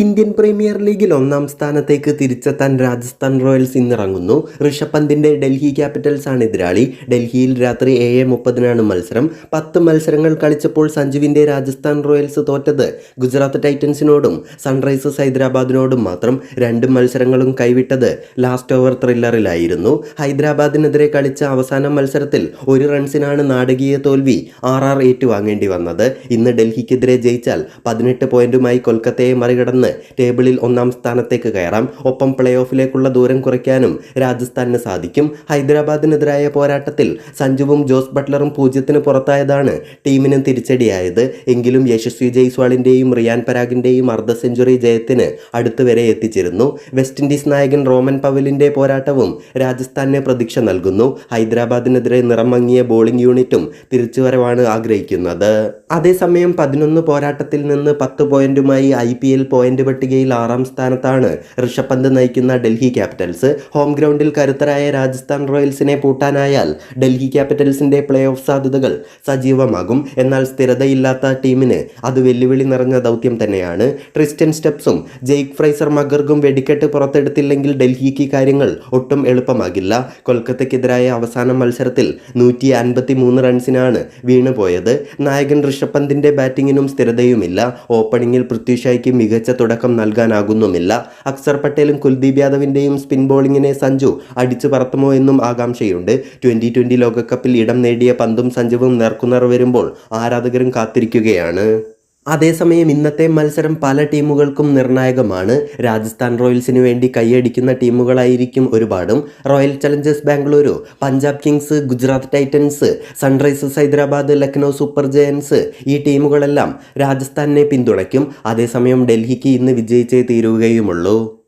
Indian premier ലീഗിൽ ഒന്നാം സ്ഥാനത്തേക്ക് തിരിച്ചെത്താൻ രാജസ്ഥാൻ റോയൽസ് ഇന്നിറങ്ങുന്നു. ഋഷഭ് പന്തിന്റെ ഡൽഹി ക്യാപിറ്റൽസ് ആണ് എതിരാളി. ഡൽഹിയിൽ രാത്രി ഏഴ് മുപ്പതിനാണ് മത്സരം. പത്ത് മത്സരങ്ങൾ കളിച്ചപ്പോൾ സഞ്ജുവിന്റെ രാജസ്ഥാൻ റോയൽസ് തോറ്റത് ഗുജറാത്ത് ടൈറ്റൻസിനോടും സൺറൈസേഴ്സ് ഹൈദരാബാദിനോടും മാത്രം രണ്ട് മത്സരങ്ങളും കൈവിട്ടത് ലാസ്റ്റ് ഓവർ ത്രില്ലറിലായിരുന്നു. ഹൈദരാബാദിനെതിരെ കളിച്ച അവസാന മത്സരത്തിൽ ഒരു റൺസിനാണ് നാടകീയ തോൽവി ആർ ആർ ഏറ്റുവാങ്ങേണ്ടി വന്നത്. ഇന്ന് ഡൽഹിക്കെതിരെ ജയിച്ചാൽ പതിനെട്ട് പോയിന്റുമായി കൊൽക്കത്തയെ മറികടന്ന് ടേബിളിൽ ഒന്നാം സ്ഥാനത്തേക്ക് കയറാം. ഒപ്പം പ്ലേ ഓഫിലേക്കുള്ള ദൂരം കുറയ്ക്കാനും രാജസ്ഥാനിന് സാധിക്കും. ഹൈദരാബാദിനെതിരായ പോരാട്ടത്തിൽ സഞ്ജുവും ജോസ് ബട്ട്ലറും പൂജ്യത്തിന് പുറത്തായതാണ് ടീമിന് തിരിച്ചടിയായത്. എങ്കിലും യശസ്വി ജയ്സ്വാളിന്റെയും റിയാൻ പരാഗിന്റെയും അർദ്ധ സെഞ്ചുറി ജയത്തിന് അടുത്തുവരെ എത്തിച്ചിരുന്നു. വെസ്റ്റ് ഇൻഡീസ് നായകൻ റോമൻ പവലിന്റെ പോരാട്ടവും രാജസ്ഥാനിന് പ്രതീക്ഷ നൽകുന്നു. ഹൈദരാബാദിനെതിരെ നിറം മങ്ങിയ ബോളിംഗ് യൂണിറ്റും തിരിച്ചുവരവാണ് ആഗ്രഹിക്കുന്നത്. അതേസമയം പതിനൊന്ന് പോരാട്ടത്തിൽ നിന്ന് പത്ത് പോയിന്റുമായി ഐ പി എൽ പോയിന്റ് പട്ടികയിൽ ആറാം സ്ഥാനത്താണ് ഋഷഭ് പന്ത് നയിക്കുന്ന ഡൽഹി ക്യാപിറ്റൽസ്. ഹോം ഗ്രൗണ്ടിൽ കരുത്തരായ രാജസ്ഥാൻ റോയൽസിനെ പൂട്ടാനായാൽ ഡൽഹി ക്യാപിറ്റൽസിന്റെ പ്ലേ ഓഫ് സാധ്യതകൾ സജീവമാകും. എന്നാൽ സ്ഥിരതയില്ലാത്ത ടീമിന് അത് വെല്ലുവിളി നിറഞ്ഞ ദൗത്യം തന്നെയാണ്. ട്രിസ്റ്റൻ സ്റ്റെപ്സും ജെയ്ക് ഫ്രൈസർ മഗർഗും വെടിക്കെട്ട് പുറത്തെടുത്തില്ലെങ്കിൽ ഡൽഹിക്ക് കാര്യങ്ങൾ ഒട്ടും എളുപ്പമാകില്ല. കൊൽക്കത്തയ്ക്കെതിരായ അവസാന മത്സരത്തിൽ നൂറ്റി അൻപത്തി മൂന്ന് റൺസിനാണ് വീണുപോയത് നായകൻ ഋഷഭ് പന്തിന്റെ ബാറ്റിങ്ങിനും സ്ഥിരതയുമില്ല. ഓപ്പണിംഗിൽ പൃഥ്വിഷായ്ക്ക് മികച്ച തുടക്കം നൽകാനാകുന്നുമില്ല. അക്സർ പട്ടേലും കുൽദീപ് യാദവിന്റെയും സ്പിൻ ബോളിങ്ങിനെ സഞ്ജു അടിച്ചു പറത്തുമോ എന്നും ആകാംക്ഷയുണ്ട്. ട്വന്റി ട്വന്റി ലോകകപ്പിൽ ഇടം നേടിയ പന്തും സഞ്ജുവും നേർക്കുനേർ വരുമ്പോൾ ആരാധകരും കാത്തിരിക്കുകയാണ്. അതേസമയം ഇന്നത്തെ മത്സരം പല ടീമുകൾക്കും നിർണായകമാണ്. രാജസ്ഥാൻ റോയൽസിന് വേണ്ടി കൈയടിക്കുന്ന ടീമുകളായിരിക്കും ഒരുപാടും. Royal challengers Bengaluru Punjab kings Gujarat titans sunrisers Hyderabad Lucknow super giants ഈ ടീമുകളെല്ലാം രാജസ്ഥാനെ പിന്തുണയ്ക്കും. അതേസമയം ഡൽഹിക്ക് ഇന്ന് വിജയിച്ചേ തീരുകയുമുള്ളൂ.